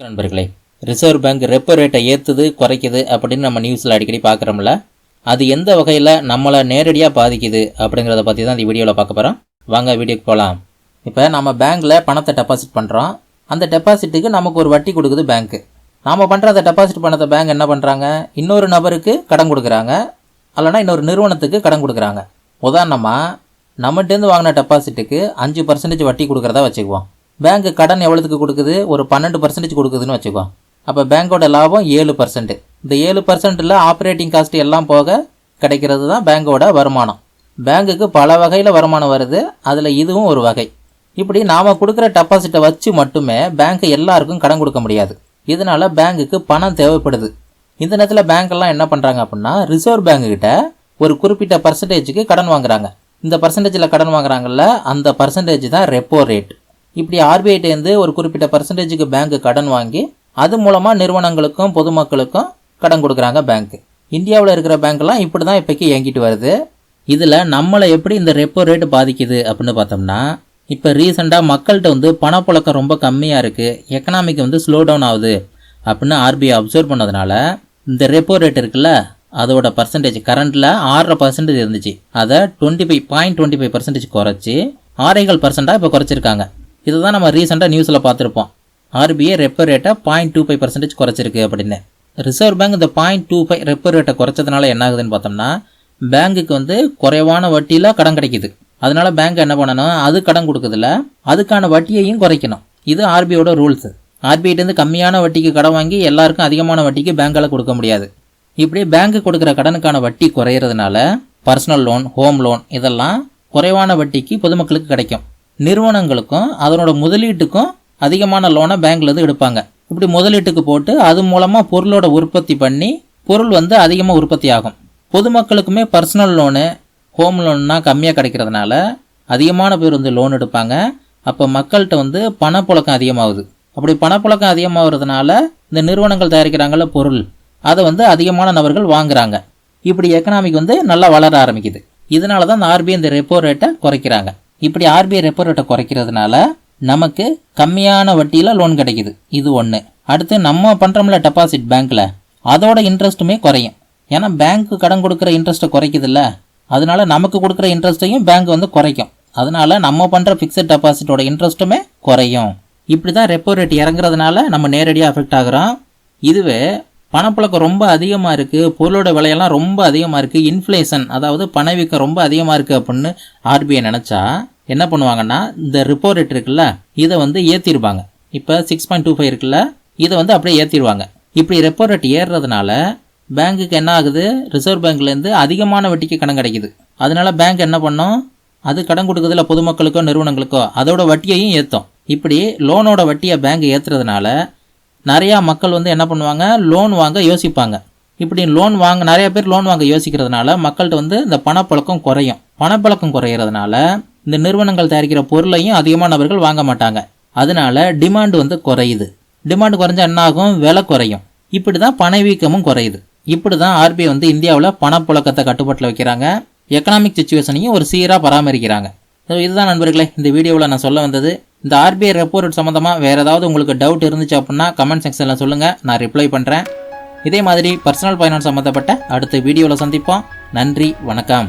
வணக்கம் நண்பர்களே. Reserve bank repo ரேட்டை ஏற்றுது குறைக்குது அப்படின்னு நம்ம நியூஸில் அடிக்கடி பார்க்குறோம்ல அது எந்த வகையில் நம்மளை நேரடியாக பாதிக்குது அப்படிங்கிறத பற்றி தான் இந்த வீடியோவில் பார்க்க போகிறோம் வாங்க வீடியோக்கு போகலாம் இப்போ நம்ம பேங்க்கில் பணத்தை டெபாசிட் பண்ணுறோம் அந்த டெபாசிட்டுக்கு நமக்கு ஒரு வட்டி கொடுக்குது பேங்க்கு நாம் பண்ணுற அந்த டெபாசிட் பணத்தை பேங்க் என்ன பண்ணுறாங்க இன்னொரு நபருக்கு கடன் கொடுக்குறாங்க. அல்லைனா இன்னொரு நிறுவனத்துக்கு கடன் கொடுக்குறாங்க. உதாரணமாக நம்மகிட்டேருந்து வாங்கின டெபாசிட்டுக்கு அஞ்சு பர்சன்டேஜ் வட்டி கொடுக்குறதா வச்சுக்குவோம். பேங்க் கடன் எவ்வளோத்துக்கு கொடுக்குது? ஒரு பன்னெண்டு பர்சன்டேஜ் கொடுக்குதுன்னு வச்சுக்கோ. அப்போ பேங்க்கோட லாபம் ஏழு பர்சன்ட் இந்த ஏழு பர்சன்ட்டில் ஆப்ரேட்டிங் காஸ்ட் எல்லாம் போக கிடைக்கிறது தான் பேங்கோட வருமானம். பேங்குக்கு பல வகையில் வருமானம் வருது. அதில் இதுவும் ஒரு வகை. இப்படி நாம் கொடுக்குற டெபாசிட்டை வச்சு மட்டுமே பேங்க் எல்லாருக்கும் கடன் கொடுக்க முடியாது. இதனால பேங்குக்கு பணம் தேவைப்படுது. இந்த நேரத்தில் பேங்க்கெல்லாம் என்ன பண்ணுறாங்க அப்படின்னா ரிசர்வ் பேங்க் கிட்ட ஒரு குறிப்பிட்ட பர்சன்டேஜுக்கு கடன் வாங்குறாங்க. இந்த பர்சன்டேஜில் கடன் வாங்குறாங்கல்ல அந்த பர்சன்டேஜ் தான் ரெப்போ ரேட் இப்படி ஆர்பிஐட்டேருந்து ஒரு குறிப்பிட்ட பர்சன்டேஜுக்கு பேங்க் கடன் வாங்கி அது மூலமாக நிறுவனங்களுக்கும் பொதுமக்களுக்கும் கடன் கொடுக்குறாங்க பேங்க் இந்தியாவில் இருக்கிற பேங்க்லாம் இப்படி தான் இப்போக்கி இயங்கிட்டு வருது. இதில் நம்மளை எப்படி இந்த ரெப்போ ரேட் பாதிக்குது அப்படின்னு பார்த்தோம்னா இப்போ ரீசெண்டாக மக்கள்கிட்ட வந்து பணப்புழக்கம் ரொம்ப கம்மியாக இருக்குது எக்கனாமிக் வந்து ஸ்லோ டவுன் ஆகுது அப்படின்னு ஆர்பிஐ அப்சர்வ் பண்ணதுனால இந்த ரெப்போ ரேட் இருக்குல்ல அதோட பர்சன்டேஜ் கரண்ட்டில் ஆறரை பர்சன்டேஜ் இருந்துச்சு. அதை twenty five point twenty five percentage குறைச்சி ஆறேகால் பர்சன்ட்டாக இப்போ குறைச்சிருக்காங்க. இதுதான் நம்ம ரீசெண்டாக நியூஸில் பார்த்துருப்போம். ஆர்பிஐ ரெப்போ ரேட்டை பாயிண்ட் டூ ஃபைவ் பர்சன்டேஜ் குறைச்சிருக்கு அப்படின்னு. ரிசர்வ் பேங்க் இந்த பாயிண்ட் டூ ஃபைவ் ரெப்போ ரேட்டை குறைச்சதுனால என்ன ஆகுதுன்னு பார்த்தோம்னா பேங்குக்கு வந்து குறைவான வட்டியில் கடன் கிடைக்குது. அதனால பேங்க் என்ன பண்ணணும்? அது கடன் கொடுக்குதுல அதுக்கான வட்டியையும் குறைக்கணும். இது ஆர்பிஐயோட ரூல்ஸ் ஆர்பிஐட்டேருந்து கம்மியான வட்டிக்கு கடன் வாங்கி எல்லாருக்கும் அதிகமான வட்டிக்கு பேங்கால் கொடுக்க முடியாது. இப்படி பேங்க் கொடுக்குற கடனுக்கான வட்டி குறையிறதுனால பர்சனல் லோன் ஹோம் லோன் இதெல்லாம் குறைவான வட்டிக்கு பொதுமக்களுக்கு கிடைக்கும். நிறுவனங்களுக்கும் அதனோட முதலீட்டுக்கும் அதிகமான லோனை பேங்க்லேருந்து எடுப்பாங்க. இப்படி முதலீட்டுக்கு போட்டு அது மூலமாக பொருளோட உற்பத்தி பண்ணி பொருள் வந்து அதிகமாக உற்பத்தி ஆகும். பொதுமக்களுக்குமே பர்சனல் லோனு ஹோம் லோன்னா கம்மியாக கிடைக்கிறதுனால அதிகமான பேர் வந்து லோன் எடுப்பாங்க. அப்போ மக்கள்கிட்ட வந்து பணப்புழக்கம் அதிகமாகுது. அப்படி பணப்புழக்கம் அதிகமாகிறதுனால இந்த நிறுவனங்கள் தயாரிக்கிறாங்கள பொருள் அதை வந்து அதிகமான நபர்கள் வாங்குறாங்க. இப்படி எக்கனாமிக் வந்து நல்லா வளர ஆரம்பிக்குது. இதனால தான் இந்த ஆர்பிஐ இந்த ரெப்போ ரேட்டை குறைக்கிறாங்க. இப்படி ஆர்பிஐ ரெப்போ ரேட்டை குறைக்கிறதுனால நமக்கு கம்மியான வட்டியில் லோன் கிடைக்குது. இது ஒன்று அடுத்து நம்ம பண்ணுறோம்ல டெபாசிட் பேங்க்கில் அதோட இன்ட்ரெஸ்ட்டுமே குறையும். ஏன்னா பேங்க்கு கடன் கொடுக்குற இன்ட்ரெஸ்ட்டை குறைக்குதுல்ல. அதனால நமக்கு கொடுக்குற இன்ட்ரெஸ்ட்டையும் பேங்க் வந்து குறைக்கும். அதனால நம்ம பண்ணுற ஃபிக்ஸட் டெபாசிட்டோட இன்ட்ரெஸ்ட்டுமே குறையும். இப்படி தான் ரெப்போ ரேட் இறங்குறதுனால நம்ம நேரடியாக அஃபெக்ட் ஆகுறோம். இதுவே பணப்புழக்கம் ரொம்ப அதிகமாக இருக்குது பொருளோட விலையெல்லாம் ரொம்ப அதிகமாக இருக்குது இன்ஃப்ளேஷன் அதாவது பணவீக்கம் ரொம்ப அதிகமாக இருக்குது அப்படின்னு ஆர்பிஐ நினச்சா என்ன பண்ணுவாங்கன்னா இந்த ரிப்போ ரேட் இருக்குல்ல இதை வந்து ஏற்றிருப்பாங்க இப்போ சிக்ஸ் பாயிண்ட் டூ ஃபைவ் இருக்குல்ல இதை வந்து அப்படியே ஏற்றிடுவாங்க இப்படி ரெப்போ ரேட் ஏறுறதுனால பேங்க்குக்கு என்ன ஆகுது? ரிசர்வ் பேங்க்லேருந்து அதிகமான வட்டிக்கு கடன் கிடைக்குது. அதனால பேங்க் என்ன பண்ணும்? அது கடன் கொடுக்குறதுல பொதுமக்களுக்கோ நிறுவனங்களுக்கோ அதோட வட்டியையும் ஏற்றும் இப்படி லோனோட வட்டியை பேங்க் ஏற்றுறதுனால நிறையா மக்கள் வந்து என்ன பண்ணுவாங்க? லோன் வாங்க யோசிப்பாங்க. இப்படி லோன் வாங்க நிறைய பேர் லோன் வாங்க யோசிக்கிறதுனால மக்கள்கிட்ட வந்து இந்த பணப்பழக்கம் குறையும். பணப்பழக்கம் குறையிறதுனால இந்த நிறுவனங்கள் தயாரிக்கிற பொருளையும் அதிகமான நபர்கள் வாங்க மாட்டாங்க. அதனால டிமாண்ட் வந்து குறையுது. டிமாண்ட் குறைஞ்சா என்ன ஆகும் விலை குறையும். இப்படி தான் பணவீக்கமும் குறையுது. இப்படி தான் ஆர்பிஐ வந்து இந்தியாவில் பணப்புழக்கத்தை கட்டுப்பாட்டில் வைக்கிறாங்க. எக்கனாமிக் சுச்சுவேஷனையும் ஒரு சீராக பராமரிக்கிறாங்க. ஸோ இதுதான் நண்பர்களே இந்த வீடியோவில் நான் சொல்ல வந்தது. இந்த ஆர்பிஐ ரெப்போ ரேட் சம்மந்தமாக வேறு ஏதாவது உங்களுக்கு டவுட் இருந்துச்சு அப்படின்னா கமெண்ட் செக்ஷனில் சொல்லுங்கள் நான் ரிப்ளை பண்ணுறேன் இதே மாதிரி பர்சனல் ஃபைனான்ஸ் சம்மந்தப்பட்ட அடுத்த வீடியோவில் சந்திப்போம். நன்றி வணக்கம்.